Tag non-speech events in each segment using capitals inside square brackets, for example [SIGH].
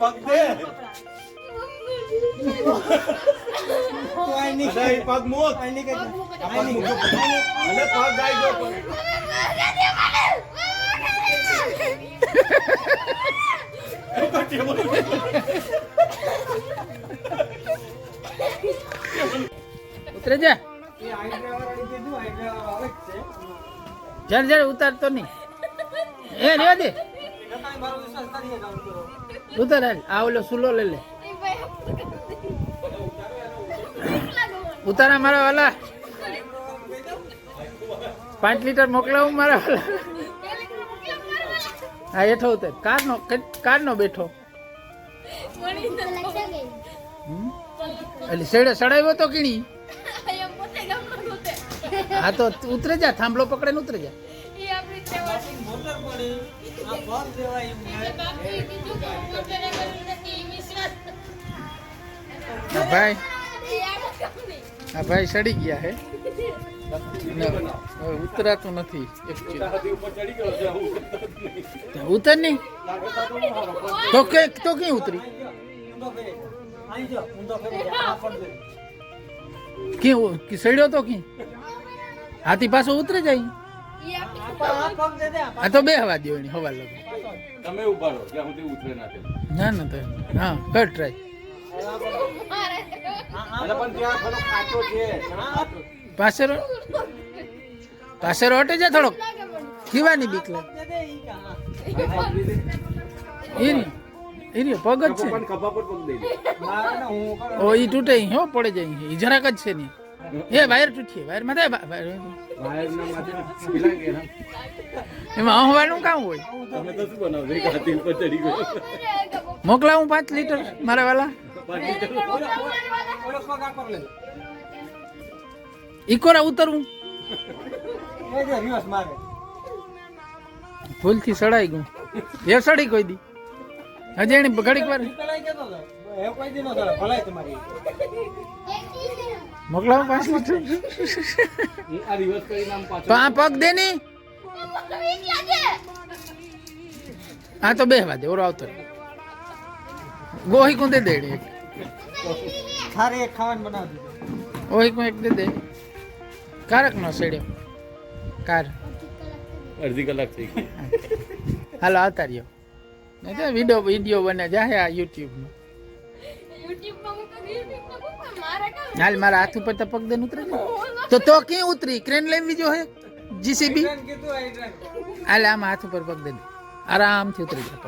પગ દે પગ મૂક. પગ તો ટેબલ ઉતરે જા જ જરા જરા ઉતારતો નહીં. એ દે. ઉતાર આ ઓલો સુલો લઈ લે. ઉતારા મારા વાલા. પાંચ લીટર મોકલાવું મારા હા હેઠો ઉતર. કાર નો કાર નો બેઠો? એટલે શેડે સડાવ્યો તો કીણી હા તો ઉતરે જા, થાંભલો પકડે ને ઉતરે જા. પડી આ ભાઈ? ભાઈ સડી ગયા હે? ઉતરાતું નથી. ઉતર નહીં. તો કે તો કઈ ઉતરી? ક્યાં સડ્યો તો ક્યાં? હાથી પાછો ઉતરી જાય? આ તો બે હવા દો એની હવા લગે તમે ઊભા રહો હું તે ઉતરે ના ના ના તો હા કર ટ્રાય અરે પણ ત્યાં થોડો કાચો છે. પાસે રો. પાસે રો હટે જા થોડોક. ખીવાની બીક લાગે. દે દે ઈ કા એ રી એ પગ જ છે ઓ ઈ તૂટે હો પડે જાય ઈ જરાક જ છે નહીં. એ વાયર તૂટી વાયરમાં થાય વાયર વાયરના માથે પેલા કે ના. એમાં હવાનું કામ હોય. તમે તો શું બનાવશો એક હાથી ઉપર ચડી ગયો. મોકલાવું પાંચ લીટર મારા વાલા? ઇકોરા ઉતરવું ભૂલથી સડાઈ ગયું. એ સડી કોઈ દી. હજી એની ઘડીક વાર મોકલાવું પાંચ લીટર આ રિવર્સ કરીને પાછો. તો આ પગ દે ની. આ તો બેહવા દે ઓરો આવતો. ગોહી કું દે દે એક થારે એક ખાવાનું બનાવી દીધું. ઓહી કું એક દે દે? કારક નો સેડ્યો કાર. અડધી કલાક થઈ ગઈ. હાલો આવતા રહ્યો. નહીં તો વીડિયો વીડિયો બને જાહે આ યુટ્યુબમાં હાલ મારા હાથ ઉપર તો પગ દે ઉતરે. તો તો ક્યાં ઉતરી? ક્રેન લેવી જો હે? જીસીબી હાલ આમ હાથ ઉપર પગ દે દે. આરામથી ઉતરી જાય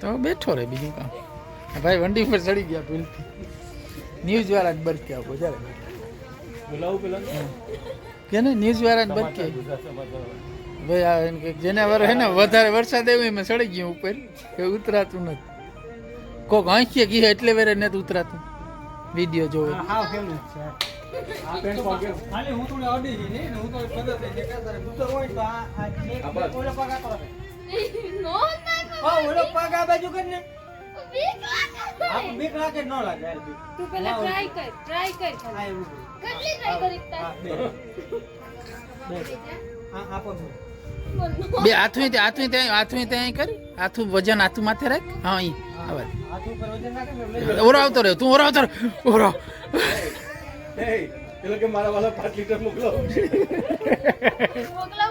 તો બેઠો રે બીજું કામ. ભાઈ વંડી પર ચડી ગયા ભૂલથી. ન્યૂઝ વાળા જ બરક્યા વધારે બોલાવું પેલા? કે ને ન્યૂઝ વાળા ને બરક્યા ભાઈ આ એમ કે જેને વર હે ને વધારે વરસાદ આવ્યો એમાં ચડી ગયું ઉપર. એ ઉતરાતું નથી. કોક આંખીએ ગઈ એટલે વેરે નથી ઉતરાતું. વીડિયો જોવે. હા છે. ને? ને ન બે. હાથું હાથું ત્યાં હાથું ત્યાં કર. હાથું વજન હાથું માથે રાખ. હા અહીં. આવા ઓરો આવતો રહ્યો તું ઓરા આવતો ઓરા ઓરો એ પેલો મારા વાલા પાંચ લીટર મોકલો.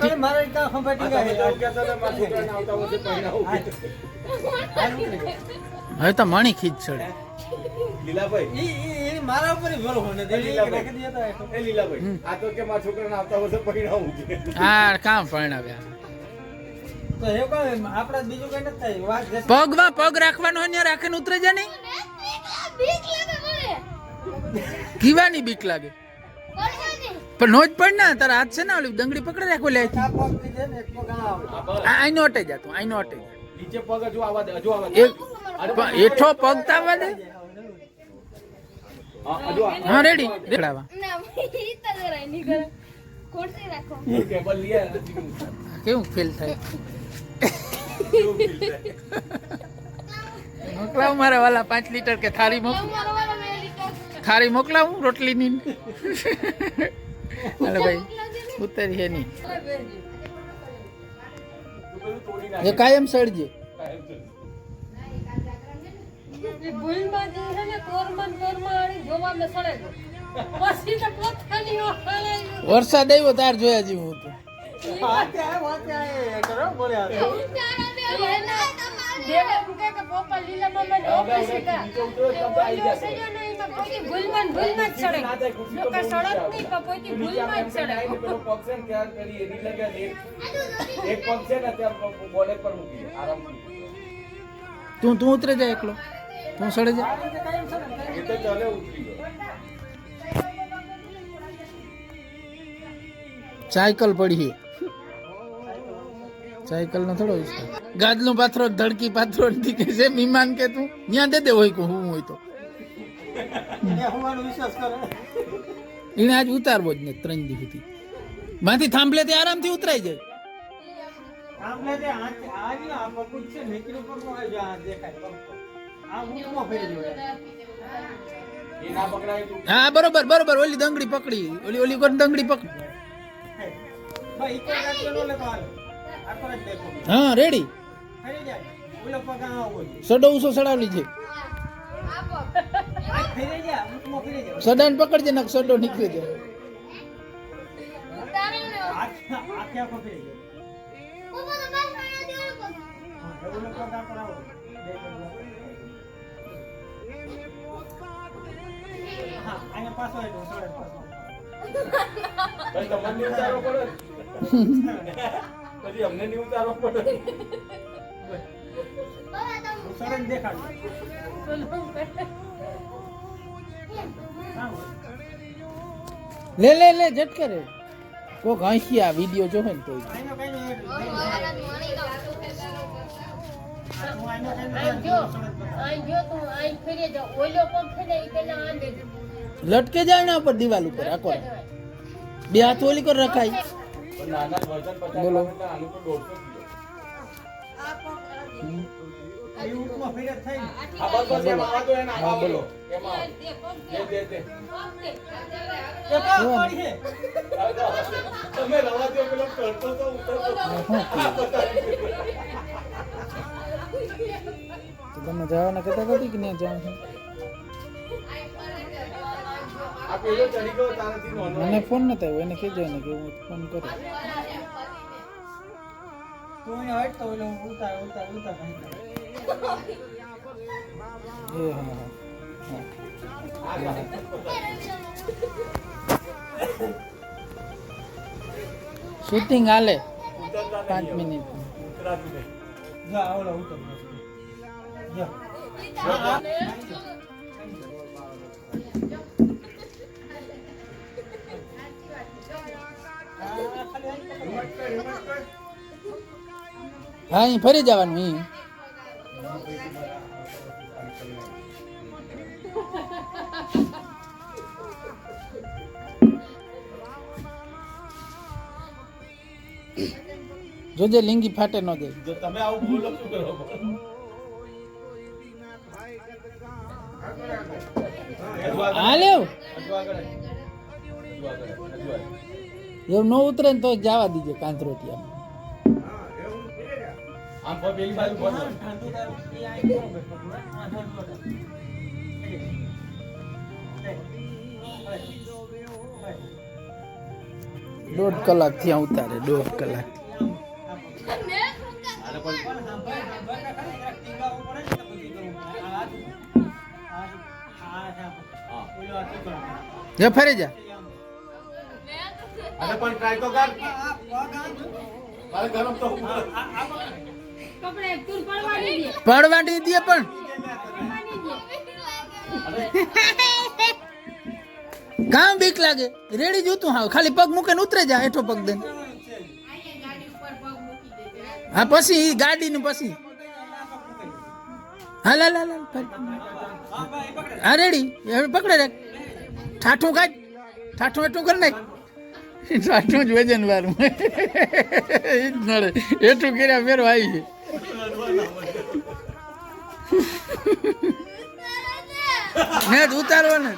અરે મારે કાં ખંભાતી આ તમે ગયા તો મારા છોકરાને આવતા વર્ષે પહેરાવું. હવે તો માણી ખીચ ચડે. લીલાભાઈ. ઈ ઈ ઈ મારા ઉપર ભરો લીલાભાઈ. એ લીલાભાઈ. આ તો કે મારા છોકરાને આવતા વર્ષે પહેરાવું છે કામ પરણાવ્યા. પગમાં પગ રાખવાનો હોય ને રાખીને ઉતરે જા નહીં. કીવાની બીક લાગે. પણ નો જ પડ ના તારા હાથ છે ને ઓલી દંગડી પકડે રાખો લે. આઈ ને અટે જાતું આઈનો અટે જા નીચે પગ હજુ આવા દે હજુ આવા દે. એક હેઠો પગ તાવા દે. હા, રેડી. રેડાવા. કેવું ફેલ થાય? મોકલાવ મારા વાલા પાંચ લીટર કે થાળી મોક થાળી મોકલાવું રોટલીની હાલો ભાઈ ઉતરી હે નહીં. એ કાયમ સળજે. ભૂલમાં જે છે ને કોરમાં ને કોરમાં આણી જોવામાં પછી તો પોતાની વરસાદ આવ્યો તાર જોયા જેવું હતું. વાતે આય, વાતે આય કરો, બોલ્યા. દેવે એમ કહે કે પપ્પા લીલા મામા ને ઓકે શીખા. એ ઓલ્યો છે જો ને એમાં પોતે ભૂલમાં ને ભૂલમાં જ સડે. નકર સડે જ નહીં, પણ પોતે ભૂલમાં જ સડે. પેલો પગ છે ને ત્યાં કરી એની લગ્યા ને એક એક પગ છે ને ત્યાં બોલે પર મૂકી દે આરામથી તું તું ઉતરે જા એકલો તું સડે જા એ તો ચાલે ઉતરી ગયો સાયકલ પડી સાયકલ નો થોડો વિસ્તાર. ગાદલું પાથરો ધડકી પાથરો નથી કે છે મીમાન કે તું. ત્યાં દે દે હોય કે હું હોય તો. એ હોવાનો વિશ્વાસ કરે. એને આજ ઉતારવો જ ને ત્રણ દિવસથી માંથી થાંભલે તે આરામથી ઉતરાઈ જાય. હા બરોબર બરોબર ઓલી દંગડી પકડી. ઓલી ઓલી દંગડી પકડી? હા રેડી ફરી જાય. ઓલો પગ આ હોય. સડો ઉસો સડાવલી છે. સડાને પકડજે નાખ સડો નીકળી જાય. પાછો [LAUGHS] પાછો. અમને નહીં ઉતારવો પડે. દેખાડું. લે લે લે જટ રે. કોક હસી આ વીડિયો જોવે ને તો લટકે જાય ને ઉપર દિવાલ ઉપર આખો બે હાથ ઓલી કર રખાય? બોલો. તમે જવાના કહેતા હતી કે નહીં જાઉં મને ફોન ન થયો એને કહેજો એને કે હું ફોન કરું. તું હટ તો ઓલો ઉતાર ઉતાર ઉતાર. એ હા હા હા. શૂટિંગ હાલે. પાંચ મિનિટ. જા આવડો ઉતાર જા. હા અહીં ફરી જવાનું અહીં જોજે લિંગી ફાટે ન દે. જો તમે આવું ભૂલો શું કરો. એવું ન ઉતરે ને તો જવા દીજે કાંતરોટિયા આમ પર પેલી બાજુ બોલો. ઠંડુ તાર એ આઈ કોણ બેઠો આ ઠંડુ તાર. દોઢ કલાકથી ઉતારે દોઢ કલાક જે ફરી જા અરે પણ ટ્રાય તો કર ગરમ તું પડવાની દે પણ. કામ બીક લાગે. રેડી જોતું હાવ. ખાલી પગ મૂકે ને ઉતરે જા એઠો પગ દે હા પછી ગાડી ને પછી. હાલ હાલ હાલ, હા રેડી. હવે પકડે રાખ. ઠાઠું કાઢ ઠાઠું એટલું કરી નાખ. ઠાઠું જ વજન વાળું. એ જ નડે. એટલું કર્યા ફેરો આવી છે. ને જ ઉતારવાને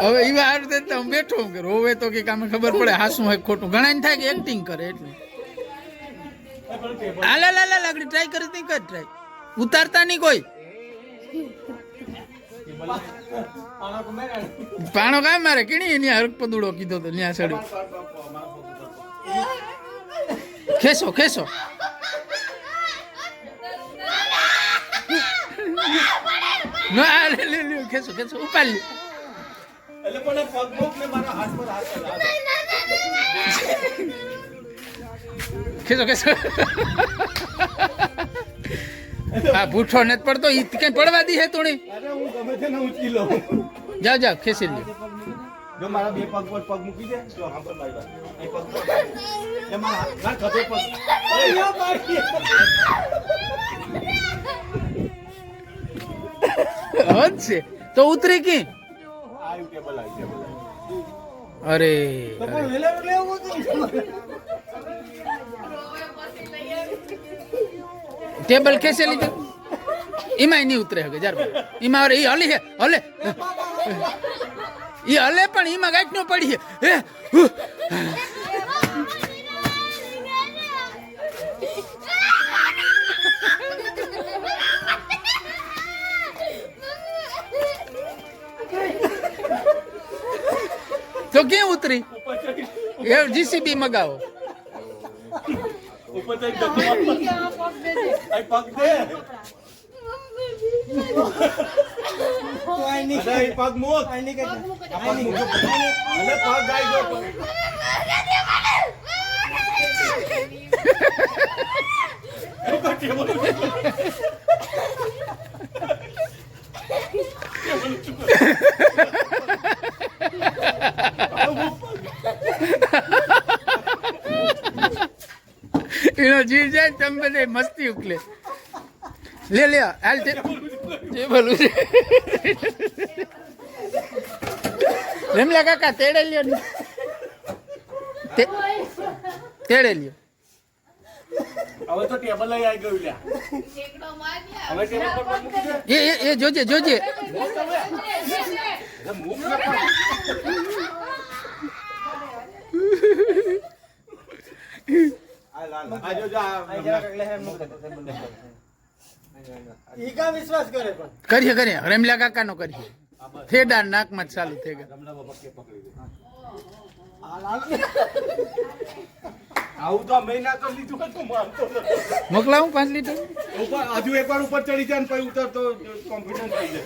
હવે એવા આ રીતે તો હું બેઠો હું કે હવે તો કે કામે ખબર પડે હાસું હોય ખોટું ઘણા થાય કે એક્ટિંગ કરે એટલે લાલે હાલે લે લે લાકડી ટ્રાય કરી નહીં કર ટ્રાય ઉતારતા નહીં કોઈ પાણો કામ મારે કીણી એની હરક પદુડો કીધો તો ત્યાં ચડી ખેસો ખેસો ના લે લે લે ખેસો ખેસો ઉપર લે એટલે પણ આ પગ પગ ને મારા હાથ પર હાથ હાથ. ખેસો ખેસો આ ભૂઠો નથી પડતો ઈ કઈ પડવા દી હે તોણી અરે હું ગમે તે ને ઉચકી લઉં જાઓ જાઓ ખેંચી લે જો મારા બે પગ પર પગ મૂકી દે જો હા પર મારી. અહીં પગ પર. એ મારા ના ખભે પગ અરે યા મારી. હદ છે. તો ઉતરી કી. અરે ટેબલ ખેંચી લીધું? એમાં નહીં ઉતરે હવે, જાર એમાં અરે એ હલી હે, હલે. એ હલે પણ એમાં ગાંઠ નો પડી હે. ઉતરી એ જીસીબી મગાવો. પગ [LAUGHS] [LAUGHS] [LAUGHS] દે તો આઈ ની અરે અહીં પગ મૂક આઈ ની કે આ પગ મૂક. અરે પગ ગાઈ ગયો પગ. ઉપર ટેબલ ઉપર. ટેબલ ઉપર. એનો જીવ જાય મસ્તી ઉકલે. લે લે હાલ ટેબલ રેમલા કાકા તેડે લ્યો ને. તેડે લ્યો. હવે તો ટેબલ આવી ગયું લ્યા. હવે ટેબલ પર મૂકી એ એ એ જોજે જોજે. મૂક કરીએ કરીએ. રેમલા કાકા નો કરીએ. થેડા નાકમાં માં ચાલુ થઈ ગયા. આવું તો અમે ના લીધું માનતો મોકલાવું પાંચ લીટર? હજુ એકવાર ઉપર ચડી જાય પછી ઉતરતો કોન્ફિડન્સ થઈ જાય.